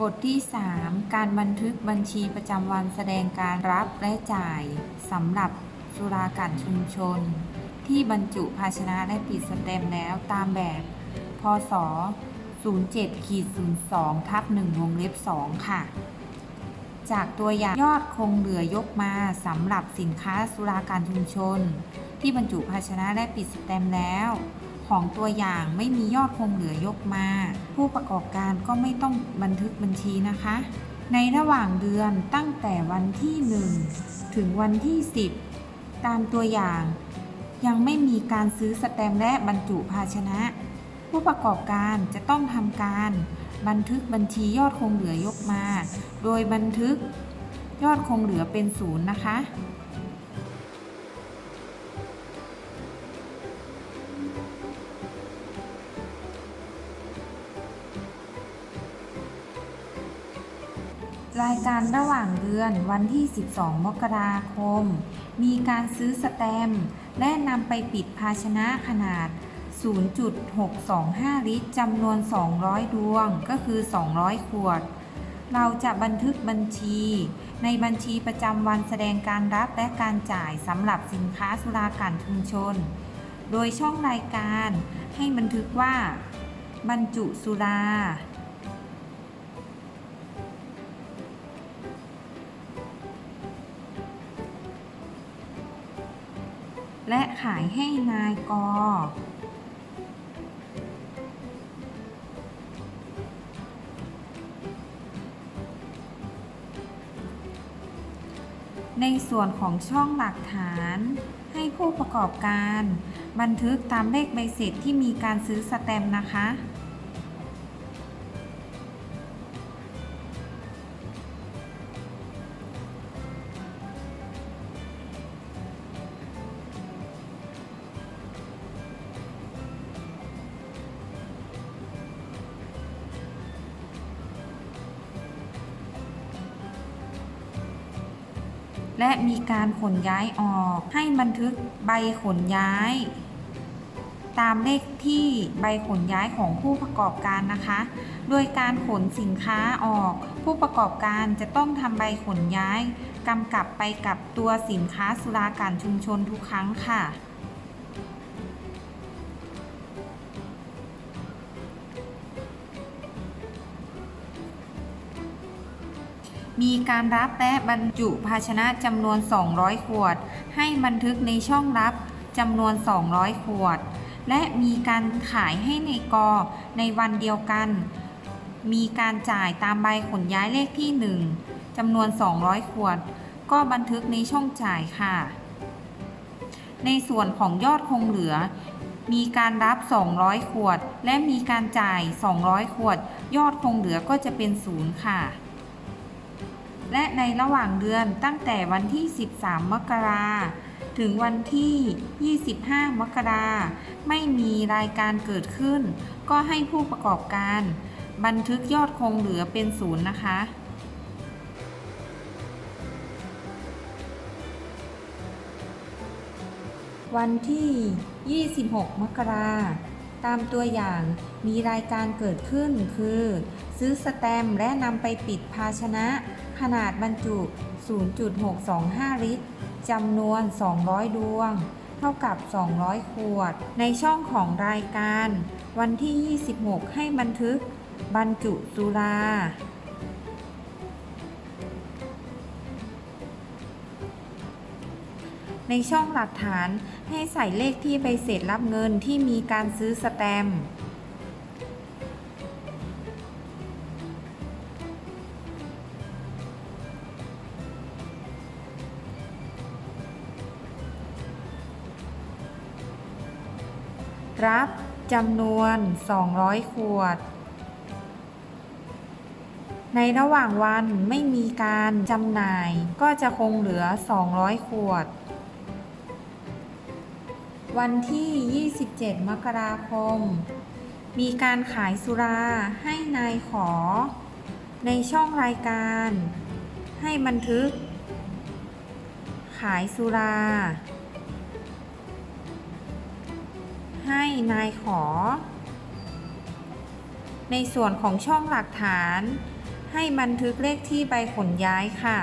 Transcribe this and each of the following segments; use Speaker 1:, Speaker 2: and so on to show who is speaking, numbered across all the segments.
Speaker 1: บทที่ 3 การบันทึกบัญชีประจำวันแสดงการรับและจ่ายสำหรับสุรากันชุมชน ที่บรรจุภาชนะและปิดสแตมป์แล้วตามแบบ พศ 07ขีด02ทับ1วงเล็บ 2 ค่ะ จากตัวอย่างยอดคงเหลือยกมาสำหรับสินค้าสุราการชุมชน ที่บรรจุภาชนะและปิดสแตมป์แล้ว ของตัวอย่างไม่มียอดคงเหลือยกมา ผู้ประกอบการก็ไม่ต้องบันทึกบัญชีนะคะ ในระหว่างเดือนตั้งแต่วันที่ 1 ถึงวันที่ 10 ตามตัวอย่าง ยังไม่มีการซื้อสแตมและบรรจุภาชนะ ผู้ประกอบการจะต้องทำการบันทึกบัญชียอดคงเหลือยกมา โดยบันทึกยอดคงเหลือเป็นศูนย์นะคะ รายการระหว่างเดือนวันที่ 12 มกราคม มีการซื้อสแตมและนำไปปิดภาชนะขนาด 0.625 ลิตรจำนวน 200 ดวงก็คือ 200 ขวด เราจะบันทึกบัญชี ในบัญชีประจำวันแสดงการรับและการจ่ายสำหรับสินค้าสุรากันชุมชน โดยช่องรายการให้บันทึกว่า บรรจุสุรา และขายให้นายกในส่วนของช่องหลักฐาน ให้ผู้ประกอบการ บันทึกตามเลขใบเสร็จที่มีการซื้อสแตมป์นะคะ และมีการขนย้ายออก ให้บันทึกใบขนย้าย ตามเลขที่ใบขนย้ายของผู้ประกอบการนะคะ โดยการขนสินค้าออก ผู้ประกอบการจะต้องทำใบขนย้ายกำกับไปกับตัวสินค้าสุราการชุมชนทุกครั้งค่ะ มีการรับและบรรจุภาชนะจำนวน 200 ขวด ให้บันทึกในช่องรับจำนวน 200 ขวด และมีการขายให้ในกอในวันเดียวกัน มีการจ่ายตามใบขนย้ายเลขที่ 1จำนวน 200 ขวด ก็บันทึกในช่องจ่ายค่ะ ในส่วนของยอดคงเหลือมีการรับ 200 ขวด และมีการจ่าย 200 ขวด ยอดคงเหลือก็จะเป็นศูนย์ค่ะ และในระหว่างเดือนตั้งแต่วันที่ 13 มกราถึงวันที่ 25 มกราไม่มีรายการเกิดขึ้น ก็ให้ผู้ประกอบการ บันทึกยอดคงเหลือเป็นศูนย์นะคะ วันที่ 26 มกราตามตัวอย่างมีรายการเกิดขึ้นคือ ซื้อสแตมและนำไปปิดภาชนะ ขนาดบรรจุ 0.625 ลิตรจำนวน 200 ดวง เท่ากับ 200 ขวด ในช่องของรายการ วันที่ 26 ให้บันทึก บรรจุสุราในช่องหลักฐานให้ใส่เลขที่ใบเสร็จรับเงินที่มีการซื้อสแตมป์ รับจำนวน 200 ขวด ในระหว่างวันไม่มีการจำหน่าย ก็จะคงเหลือ 200 ขวด วันที่ 27 มกราคม มีการขายสุราให้นายขอ ในช่องรายการ ให้บันทึก ขายสุรา ให้นายขอ ในส่วนของช่องหลักฐาน ให้บันทึกเลขที่ใบขนย้ายค่ะ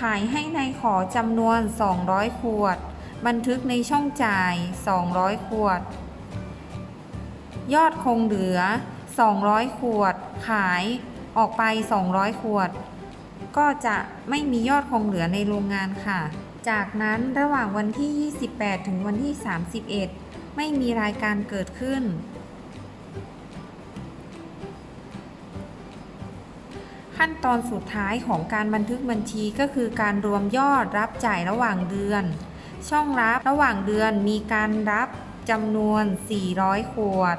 Speaker 1: ขายให้ในขอจำนวน 200 ขวด บันทึกในช่องจ่าย 200 ขวด ยอดคงเหลือ 200 ขวด ขายออกไป 200 ขวด ก็จะไม่มียอดคงเหลือในโรงงานค่ะ จากนั้นระหว่างวันที่ 28 ถึงวันที่ 31 ไม่มีรายการเกิดขึ้น ขั้นตอนสุดท้ายของการบันทึกบัญชีก็คือการรวมยอดรับจ่ายระหว่างเดือน ช่องรับระหว่างเดือนมีการรับจำนวน 400 ขวด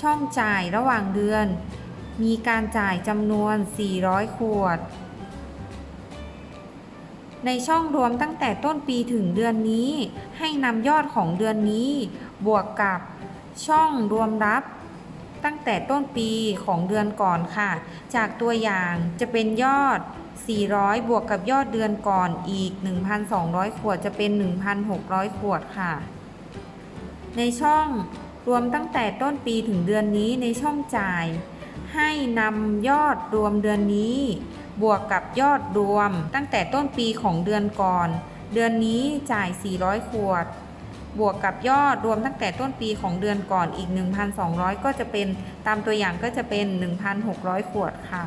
Speaker 1: ช่องจ่ายระหว่างเดือน มีการจ่ายจำนวน 400 ขวด ในช่องรวมตั้งแต่ต้นปีถึงเดือนนี้ ให้นำยอดของเดือนนี้ บวกกับช่องรวมรับ ตั้งแต่ต้นปีของเดือนก่อนค่ะ จากตัวอย่างจะเป็นยอด 400 บวกกับยอดเดือนก่อนอีก 1,200 ขวดจะเป็น 1,600 ขวดค่ะ ในช่องรวมตั้งแต่ต้นปีถึงเดือนนี้ในช่องจ่าย ให้นำยอดรวมเดือนนี้ บวกกับยอดรวมตั้งแต่ต้นปีของเดือนก่อน เดือนนี้จ่าย 400 ขวด บวกกับยอดรวมตั้งแต่ต้นปีของเดือนก่อนอีก 1,200 ก็จะเป็นตามตัวอย่างก็จะเป็น 1,600 ขวดค่ะ